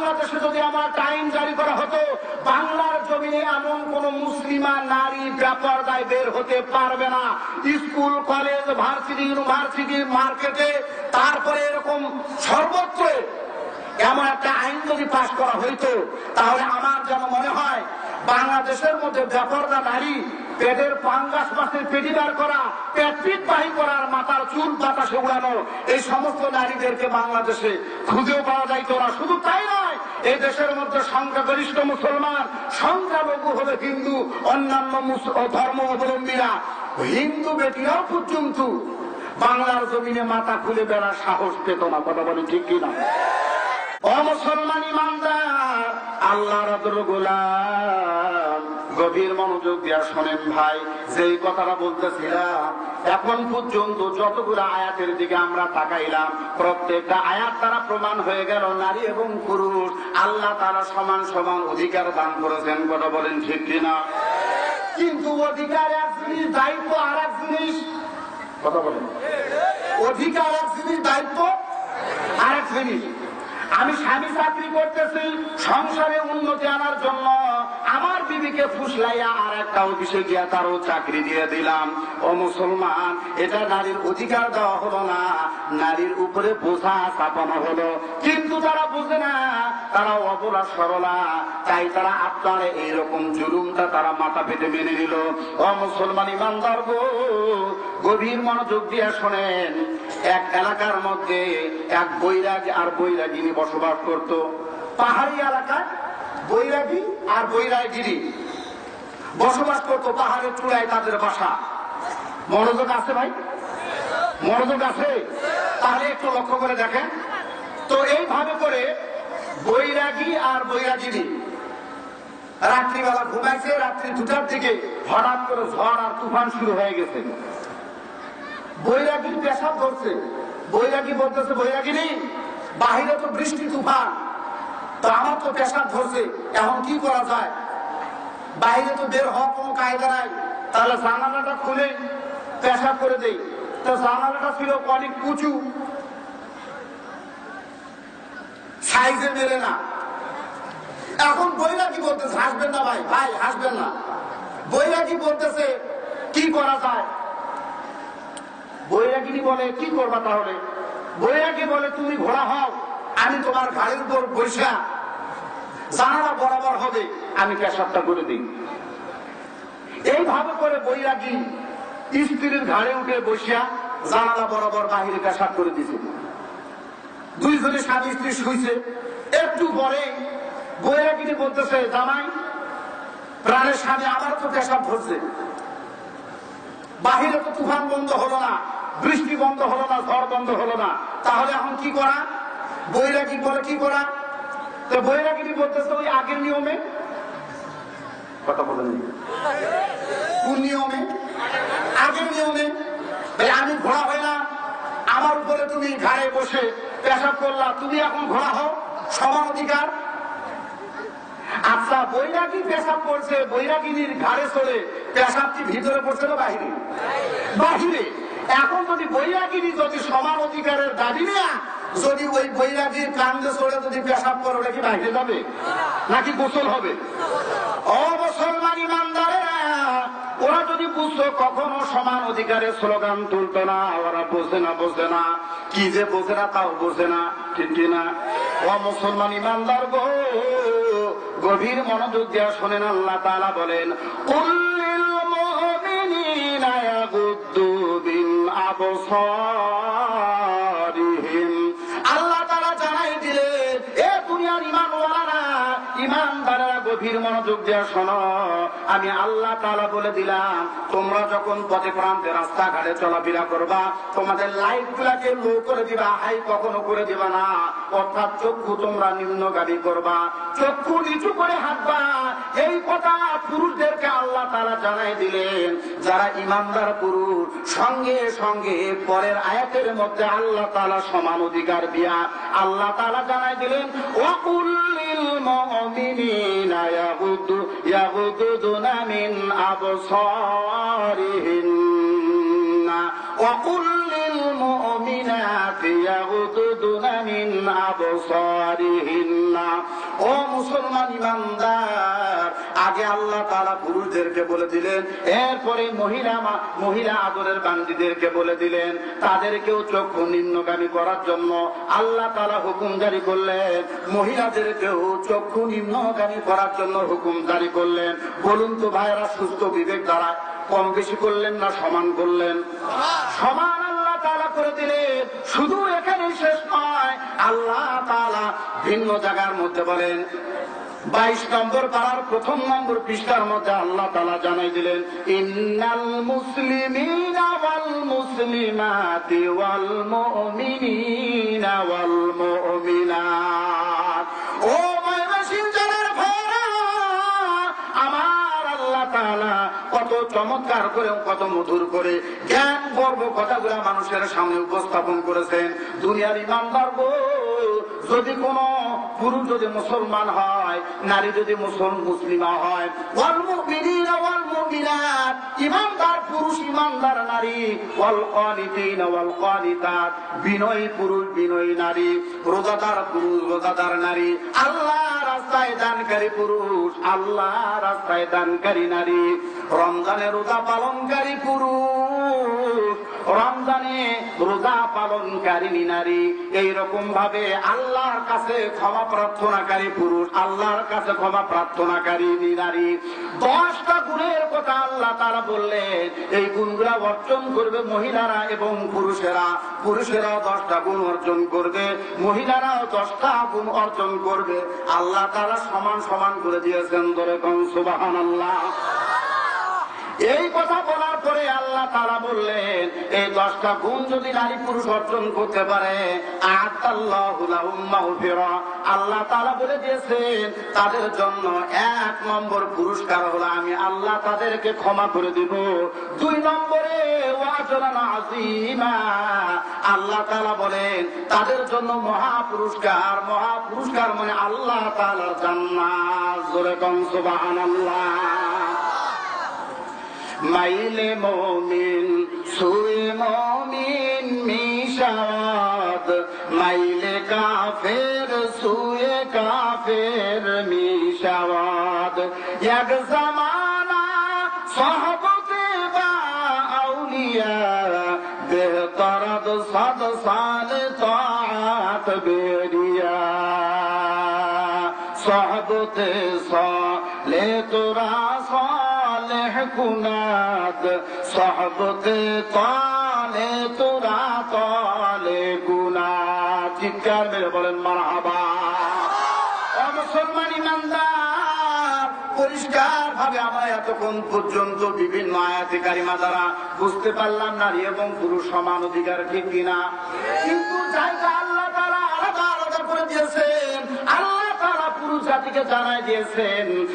বাংলাদেশে যদি আমার টাইম জারি করা হতো, বাংলার জমিনে এমন কোন মুসলিমা নারী ব্যাপারদায় বের হতে পারবে না। স্কুল, কলেজ, ভার্সিটি, ইউনিভার্সিটি, মার্কেটে তারপরে এরকম সর্বত্র এমন একটা আইন যদি পাশ করা হইতো, তাহলে আমার যেন মনে হয় বাংলাদেশের মধ্যে ব্যাপারদা নারী পেটের পাঙ্গাস মাসের পেটি বার করা পেট বাহি করার মাথার চুল বাতাসে উড়ানো, এই সমস্ত নারীদেরকে বাংলাদেশে খুঁজেও পাওয়া যাইতো না। শুধু তাই নয় এই দেশের মধ্যে সংখ্যাগরিষ্ঠ মুসলমান, সংখ্যালঘু হলে হিন্দু, অন্যান্য ধর্ম অবলম্বীরা হিন্দু বেটিরাও পর্যন্ত বাংলার জমিনে মাথা খুলে বেড়ার সাহস পেত না। কথা বলে ঠিক কিনা? অমুসলমান ইমানদার আল্লাহ গোলাম। গভীর মনোযোগ দিয়া শোনেন ভাই, যেই কথাটা বলতেছিলাম এখন পর্যন্ত যতগুলো আয়াতের দিকে আমরা তাকাইলাম, প্রত্যেকটা আয়াত তারা প্রমাণ হয়ে গেল, নারী এবং পুরুষ আল্লাহ তারা সমান সমান অধিকার দান করেছেন, কথা বলেন ঠিক কিনা? কিন্তু অধিকার এক জিনিস, দায়িত্ব আর এক জিনিস। কথা বলেন। অধিকার এক জিনিস, দায়িত্ব আর এক জিনিস। আমি স্বামী চাকরি করতেছি, সংসারে উন্নতি আনার জন্য। আমার বিবিকে ফুসলাইয়া আর একটা অফিসে গিয়া তারও চাকরি দিয়ে দিলাম। ও মুসলমান, এটা নারীর অধিকার দেওয়া হলো না। নারীর উপরে বোঝা চাপানো হলো। কিন্তু তারা বুঝে না, তারা অবলা সরলা। তাই তারা আপনার এইরকম জুলুমটা তারা মাথা পেতে মেনে নিল। ও মুসলমান ইমানদার গো, গভীর মনোযোগ দিয়ে শোনেন। এক এলাকার মধ্যে এক বৈরাগ আর বৈরাগিনী বসবাস করত। পাহাড়ি এলাকায় বৈরাগী আর বৈরাগিনী বসবাস করত পাহাড়ের চূড়ায় তাদের বাসা। মনোযোগ আছে ভাই? মনোযোগ আছে? তাহলে একটু লক্ষ্য করে দেখেন। তো এইভাবে করে বৈরাগী আর বৈরাগিনী রাত্রিবেলা ঘুমাইছে, রাত্রি দুটার দিকে হঠাৎ করে ঝড় আর তুফান শুরু হয়ে গেছে। বৈরাগীর পেশাব ধরছে। বৈরাগী বলতেছে, বৈরাগিনী, বাহিরে তো বৃষ্টি, তুফান। তো আমার তো পেশাব ধরছে। এখন কি করা যায়? বাইরে তো বের হওয়ার কোনো কায়দা নাই। তাহলে জানালাটা খুলে পেশাব করে দেই। তো জানালাটা ছিল অনেক উঁচু। সাইজে মেলে না। এখন বৈরাগী বলতেছে, হাসবেন না ভাই। ভাই, হাসবেন না। বৈরাগী বলতেছে, কি করা যায়? বৈরাগিনী বলে, কি করবা তাহলে? বৈরাগী বলে, তুমি ঘোড়া হও, আমি তোমার গাড়ির উপর বৈশা। জানালা বরাবর হবে, আমি পেশাবটা করে দিই। এইভাবে করে বৈরাগী স্ত্রীর ঘাড়ে উঠে বসিয়া জানালা বরাবর বাহিরে পেশাব করে দিছে। দুইজনে স্বামী স্ত্রী শুইছে। একটু পরে বৈরাগিনী বলতেছে, জামাই, প্রাণের স্বামী আমার তো পেশাব ধরছে। বাহিরে তো তুফান বন্ধ হলো না, বৃষ্টি বন্ধ হলো না, ঝড় বন্ধ হলো না। তাহলে এখন কি করা? বৈরাগী বলে কি করা? তো বৈরাগিনী বলতেছে, ওই আগের নিয়মে কথা বলেন কোন নিয়মে? আগের নিয়মে এই আমি ঘোড়া হইলাম আমার উপরে তুমি ঘাড়ে বসে পেশাব করলা। তুমি এখন ঘোড়া হও। সমান অধিকার। আচ্ছা বৈরাগী পেশাব করছে, বৈরাগিনীর ঘাড়ে চলে পেশাব কি ভিতরে পড়ছে না বাহিরে? বাহিরে। এখন যদি বৈরাগিনী যদি সমান অধিকারের দাবি নেয়া, যদি ওই বৈরাগীর কান্দে চড়ে যদি পেশাব করে, ওটা কি বাহিরে যাবে? নাকি গোসল হবে? ও মুসলমান ইমানদারেরা ওরা যদি বুঝতো, কখনো সমান অধিকারের স্লোগান তুলতো না, ওরা বোঝে না বোঝে না, কি যে বোঝে না তাও বোঝে না, ঠিক কিনা ও মুসলমান ইমানদার গো, গভীর মনোযোগ দেওয়া শোনেন, আল্লাহ তালা বলেন উল্লিল মুমিনিনা নায়াগুদ্দু বিল আবসারিহিম গভীর মনোযোগ দেওয়া শোনো। আমি আল্লাহ তাআলা বলে দিলাম, তোমরা যখন পথে প্রান্তে রাস্তাঘাটে চলাফেরা করবা, তোমাদের লাইট গুলাকে লো করে দিবা, হাই কখনো করে দিবা না। অর্থাৎ চক্ষু তোমরা নিম্নগামী করবা, চক্ষু নিচু করে হাঁটবা। এই কথা পুরুষদেরকে আল্লাহ তারা জানাই দিলেন। যারা ইমানদার পুরুষ, সঙ্গে সঙ্গে পরের আয়াতের মধ্যে আল্লাহ তালা সমান অধিকার দিয়া আল্লাহ তালা জানাই দিলেন ওয়াকুল্লিল মুমিনিনা ইয়াগুদ্দু ইয়াগুদ্দুনা মিন আবসারিহিন্না وقل المؤمنات يغضضن من أبصارهن ও মুসলমান ইমানদার আগে আল্লাহ তাআলা পুরুষদেরকে বলে দিলেন, এরপরে মহিলা মহিলা আদরের বান্দিদেরকে বলে দিলেন, তাদেরকেও চক্ষু নিম্নগামী করার জন্য আল্লাহ তাআলা হুকুম জারি করলেন, মহিলাদেরকেও চক্ষু নিম্নগামী করার জন্য হুকুম জারি করলেন। বলুন তো ভাইরা সুস্থ বিবেক দ্বারা কম বেশি করলেন না সমান করলেন? সমান আল্লাহ তাআলা করে দিলেন, শুধু এখানে শেষ নয়, আল্লাহ ভিন্ন জায়গার মধ্যে বলেন বাইশ নম্বর পাড়ার প্রথম নম্বর পৃষ্ঠার মধ্যে আল্লাহ তালা জানাই দিলেন, ইন্নাল মুসলিমিনা ওয়াল মুসলিমাতি ওয়াল মুমিনিনা ওয়াল মুমিনাত। ও ভাইরা আমার আল্লাহ কত চমৎকার করে, কত মধুর করে, জ্ঞান গর্ব কথাগুলো মানুষের সামনে উপস্থাপন করেছেন। দুনিয়ার ইমানদার যদি কোন পুরুষ যদি মুসলমান হয়, নারী যদি মুসল মুসলিমা হয় ইমানদার পুরুষ, ইমানদার নারী বিনয়ী পুরুষ, বিনয়ী নারী, রোজাদার পুরুষ, রোজাদার নারী, আল্লাহ রাস্তায় দানকারী পুরুষ, আল্লাহ রাস্তায় দানকারী নারী, রমজানে রোজা পালনকারী পুরুষ রমজানে রোজা পালনকারী নারী, এইরকম ভাবে আল্লাহর কাছে ক্ষমা প্রার্থনাকারী পুরুষ, আল্লাহর কাছে ক্ষমা প্রার্থনাকারী নারী। দশটা গুণের কথা আল্লাহ তারা বললেন। এই গুণগুলা অর্জন করবে মহিলারা এবং পুরুষেরা। পুরুষেরাও দশটা গুণ অর্জন করবে, মহিলারাও দশটা গুণ অর্জন করবে। আল্লাহ তারা সমান সমান করে দিয়েছেন ধরে কন সুবাহান আল্লাহ এই কথা বলার পরে আল্লাহ তারা বললেন, এই দশটা গুণ যদি নারী পুরুষ অর্জন করতে পারে আল্লাহ তারা বলে দিয়েছেন, তাদের জন্য এক নম্বর পুরস্কার হলো আমি আল্লাহ তাদেরকে ক্ষমা করে দিব। দুই নম্বরে আল্লাহ তালা বলেন, তাদের জন্য মহা পুরস্কার। মহা পুরস্কার মানে আল্লাহ তালার জান্নাত। জোরে কম সুবহানাল্লাহ। মাইলে মমিন সুই মমিন মিশাদ। মাইলে কাফের সুয়ে কাফের মিশাদ এক জামানা সহবতে বা আউলিয়া, বেহতরদ সদ সাল তাত বেরিয়া। সহবতে সলে তোরা সালেহ কুনাদ সহবতে তালে তোরা তালে গুনাদ চিৎকার মেরে বলেন ও মুসলমান ইমানদার পরিষ্কার ভাবে আমরা এতক্ষণ পর্যন্ত বিভিন্ন আয়াতে কারিমা দ্বারা বুঝতে পারলাম নারী এবং পুরুষ সমান অধিকার, ঠিক কিনা? কিন্তু জায়গা আল্লাহ তারা আলাদা আলাদা করে দিয়েছেন। আল্লাহ তারা পুরুষ জাতিকে জানাই দিয়েছেন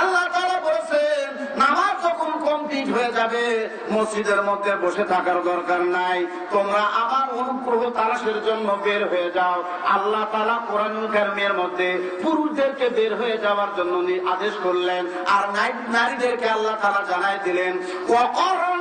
আল্লাহ তাআলা বলেছেন, নামাজ যখন কমপ্লিট হয়ে যাবে, মসজিদের মধ্যে বসে থাকার দরকার নাই। তোমরা আমার অনুগ্রহ তালাশের জন্য বের হয়ে যাও। আল্লাহ তালা কোরআন কারিমের মধ্যে পুরুষদেরকে বের হয়ে যাওয়ার জন্য আদেশ করলেন, আর নারী- নারীদেরকে আল্লাহ তালা জানাই দিলেন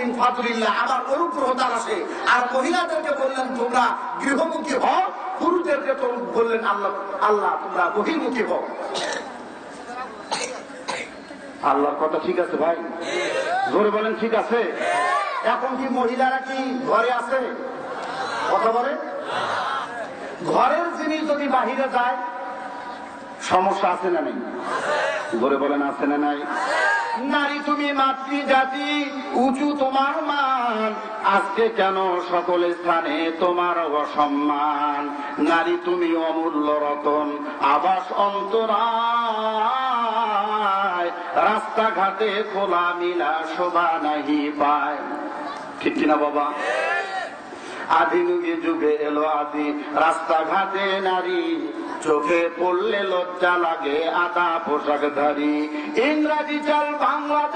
মিন ফাদলিল্লাহ আমার অনুগ্রহ তালাশে আর মহিলাদেরকে বললেন তোমরা গৃহমুখী হও পুরুষদেরকে তো বললেন আল্লাহ আল্লাহ তোমরা বহির্মুখী হও। আল্লাহর কথা ঠিক আছে ভাই? জোরে বলেন ঠিক আছে? এখন কি মহিলারা কি ঘরে আছে? কথা বলে ঘরের জিনিস যদি বাহিরে যায় সমস্যা আছে না নেই? ধরে বলেন আছে না নাই? নারী তুমি মাতৃ জাতি উঁচু তোমার মান। আজকে কেন সকল স্থানে তোমার অসম্মান? নারী তুমি অমূল্য রতন, আবাস অন্তরায়। রাস্তাঘাটে খোলা মিলা শোভা নাহি পায়। ঠিক কিনা বাবা? আধুনিক যুগে এলো আদি, রাস্তাঘাটে নারী। চোখে পড়লে লজ্জা লাগে আদা পোশাক ধারী। ইংরাজি চাল বাংলাদেশ